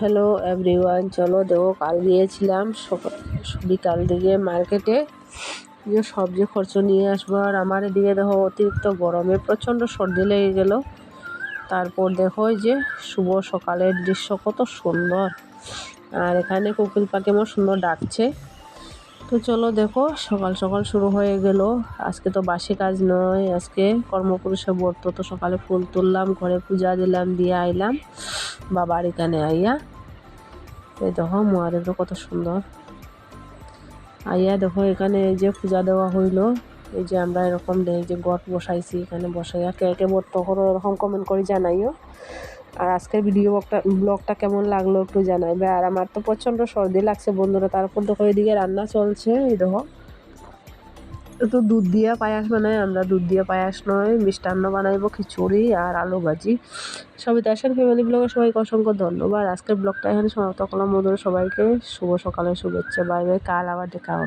Hello everyone, চলো দেখো কাল গিয়েছিলাম বিকাল দিকে মার্কেটে। যে সবজি খরচ নিয়ে আসব, আর আমার এদিকে দেখো অতিরিক্ত গরমে প্রচণ্ড সর্দি লেগে গেল। তারপর দেখো যে শুভ সকালের দৃশ্য, কত সুন্দর। আর এখানে কোকিল পাখি আমার সুন্দর ডাকছে। তো চলো দেখো, সকাল সকাল শুরু হয়ে গেল। আজকে তো বাসি কাজ নয়, আজকে কর্মপুরুষে বর্ত। তো সকালে ফুল তুললাম, ঘরে পূজা দিলাম, দিয়ে আইলাম। বাবার এখানে আইয়া, এই দেখো মহাদেবটা কত সুন্দর। আইয়া দেখো এখানে এই যে পূজা দেওয়া হইল, এই যে আমরা এরকম এই যে গট বসাইছি, এখানে বসাইয়া কে কে বর্ত করো এরকম কমেন্ট করে জানাইও। আর আজকের ভিডিও ব্লগটা ব্লগটা কেমন লাগল একটু জানাইবে। আর আমার তো প্রচণ্ড সর্দি লাগছে বন্ধুরা তারপর দেখো এদিকে রান্না চলছে, এই দেখো। একটু দুধ দিয়া পায়াস বানাই, আমরা দুধ দিয়া পায়াস নয়, মিষ্টান্ন বানাইবো, খিচুড়ি আর আলু ভাজি। সবিতা আসেন ফ্যামিলি ব্লগে সবাইকে অসংখ্য ধন্যবাদ। আজকের ব্লগটা এখানে সমাপ্ত করলাম। মধুর সবাইকে শুভ সকালের শুভেচ্ছা। বাই বাই, কাল আবার দেখা হবে।